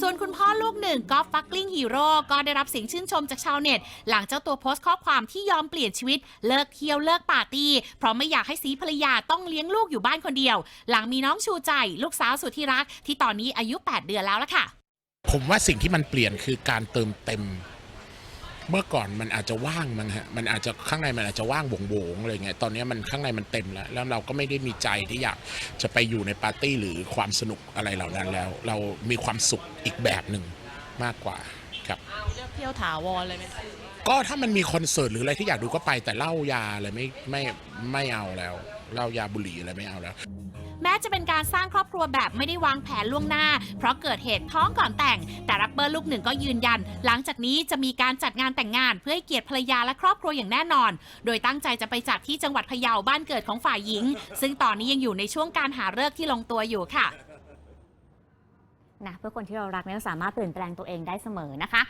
ส่วนคุณพ่อลูกหนึ่งกอล์ฟฟักลิงฮีโร่ก็ได้รับเสียงชื่นชมจากชาวเน็ต หลังเจ้าตัวโพสต์ข้อความที่ยอมเปลี่ยนชีวิต เลิกเที่ยวเลิกปาร์ตี้ เพราะไม่อยากให้สีภรรยาต้องเลี้ยงลูกอยู่บ้านคนเดียว หลังมีน้องชูใจ ลูกสาวสุดที่รัก ที่ตอนนี้อายุ 8 เดือนแล้วละค่ะ ผมว่าสิ่งที่มันเปลี่ยนคือการเติมเต็ม เมื่อก่อนมันอาจจะว่างมั้งฮะมันอาจจะข้างในมันอาจจะว่างโหวงๆอะไรเงี้ยตอนนี้มันข้างในมันเต็มแล้ว แล้วเราก็ไม่ได้มีใจที่อยากจะไปอยู่ในปาร์ตี้หรือความสนุกอะไรเหล่านั้นแล้ว เรามีความสุขอีกแบบหนึ่งมากกว่าครับเลือกเที่ยวถาวรเลยไหมคะก็ถ้ามันมีคอนเสิร์ตหรืออะไรที่อยากดูก็ไปแต่เหล้ายาอะไรไม่ไม่ไม่เอาแล้วเหล้ายาบุหรี่อะไรไม่เอาแล้ว แม้จะเป็นการสร้างครอบครัวแบบไม่ได้วางแผนล่วงหน้า เพราะเกิดเหตุท้องก่อนแต่ง แต่รัปเปอร์ลูกหนึ่งก็ยืนยัน หลังจากนี้จะมีการจัดงานแต่งงาน เพื่อให้เกียรติภรรยาและครอบครัวอย่างแน่นอน โดยตั้งใจจะไปจัดที่จังหวัดพะเยาบ้านเกิดของฝ่ายหญิง ซึ่งตอนนี้ยังอยู่ในช่วงการหาฤกษ์ที่ลงตัวอยู่ค่ะนะเพื่อคนที่เรารักเนี่ยเราสามารถเปลี่ยนแปลงตัวเองได้เสมอนะคะ